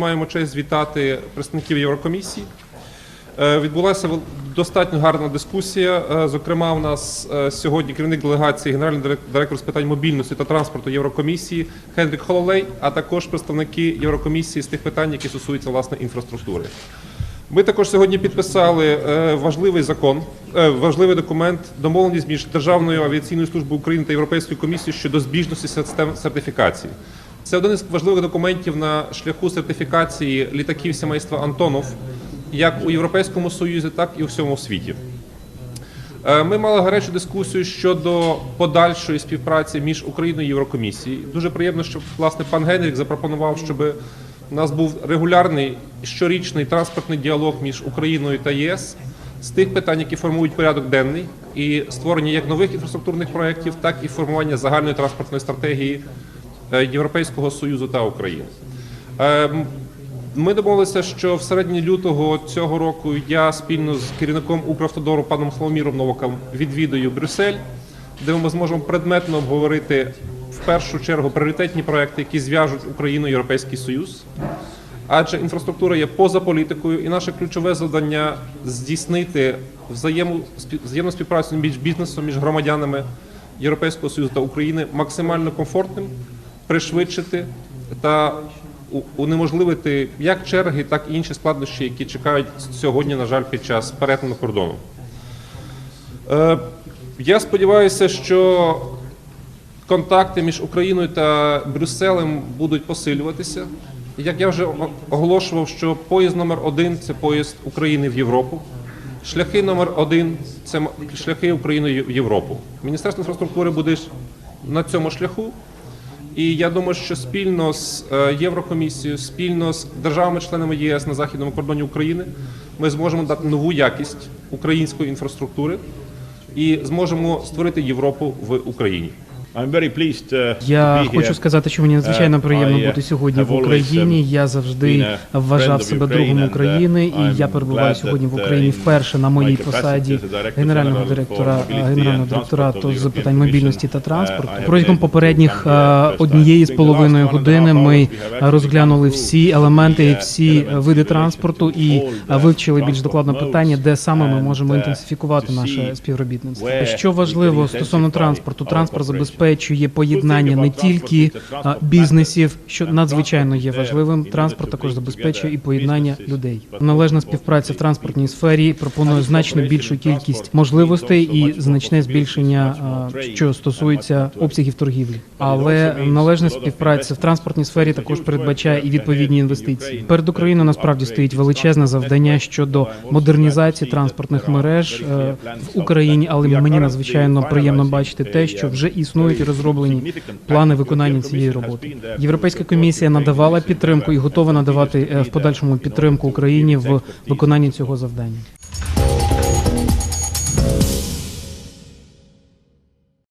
маємо честь вітати представників Єврокомісії. Е, Відбулася достатньо гарна дискусія. Е, Зокрема, у нас е, сьогодні керівник делегації, генеральний директор з питань мобільності та транспорту Єврокомісії Хенрік Хололей, а також представники Єврокомісії з тих питань, які стосуються власне інфраструктури. Ми також сьогодні підписали важливий закон, важливий документ, домовленість між Державною авіаційною службою України та Європейською комісією щодо збіжності систем сертифікації. Це один із важливих документів на шляху сертифікації літаків сімейства Антонов, як у Європейському Союзі, так і у всьому світі. Е, Ми мали гарячу дискусію щодо подальшої співпраці між Україною і Єврокомісією. Дуже приємно, що власне пан Генрік запропонував, щоб у нас був регулярний щорічний транспортний діалог між Україною та ЄС з тих питань, які формують порядок денний, і створення як нових інфраструктурних проєктів, так і формування загальної транспортної стратегії Європейського Союзу та України. Ем, Ми домовилися, що в середині лютого цього року я спільно з керівником Укравтодору паном Славоміром Новаком відвідую Брюссель, де ми зможемо предметно обговорити в першу чергу пріоритетні проекти, які зв'яжуть Україну і Європейський Союз. Адже інфраструктура є поза політикою, і наше ключове завдання здійснити взаємну співпрацю між бізнесом, між громадянами Європейського Союзу та України максимально комфортним, пришвидшити та унеможливити як черги, так і інші складнощі, які чекають сьогодні, на жаль, під час перетину кордону. Е, Я сподіваюся, що контакти між Україною та Брюсселем будуть посилюватися. Як я вже оголошував, що поїзд номер один це поїзд України в Європу. Шляхи номер один це шляхи України в Європу. Міністерство інфраструктури буде на цьому шляху. І я думаю, що спільно з е, Єврокомісією, спільно з державами-членами ЄС на західному кордоні України ми зможемо дати нову якість української інфраструктури і зможемо створити Європу в Україні. Uh, Я хочу сказати, що мені надзвичайно Uh, приємно uh, бути сьогодні в Україні. um, Я завжди вважав себе другом України, і я перебуваю сьогодні в Україні вперше на моїй посаді генерального директора генерального директорату з питань мобільності та транспорту. Протягом попередніх однієї з половиною години ми розглянули всі елементи і всі види транспорту і вивчили більш докладно питання, де саме ми можемо інтенсифікувати наше співробітництво. Що важливо стосовно транспорту, транспорт cooperation. Забезпечує поєднання не тільки бізнесів, що надзвичайно є важливим. Транспорт також забезпечує і поєднання людей. Належна співпраця в транспортній сфері пропонує значно більшу кількість можливостей і значне збільшення, що стосується обсягів торгівлі. Але належна співпраця в транспортній сфері також передбачає і відповідні інвестиції. Перед Україною насправді стоїть величезне завдання щодо модернізації транспортних мереж е, в Україні, але мені надзвичайно приємно бачити те, що вже uh, існують розроблені плани виконання цієї роботи. Європейська комісія надавала підтримку і готова надавати е, в подальшому підтримку Україні в виконанні цього завдання.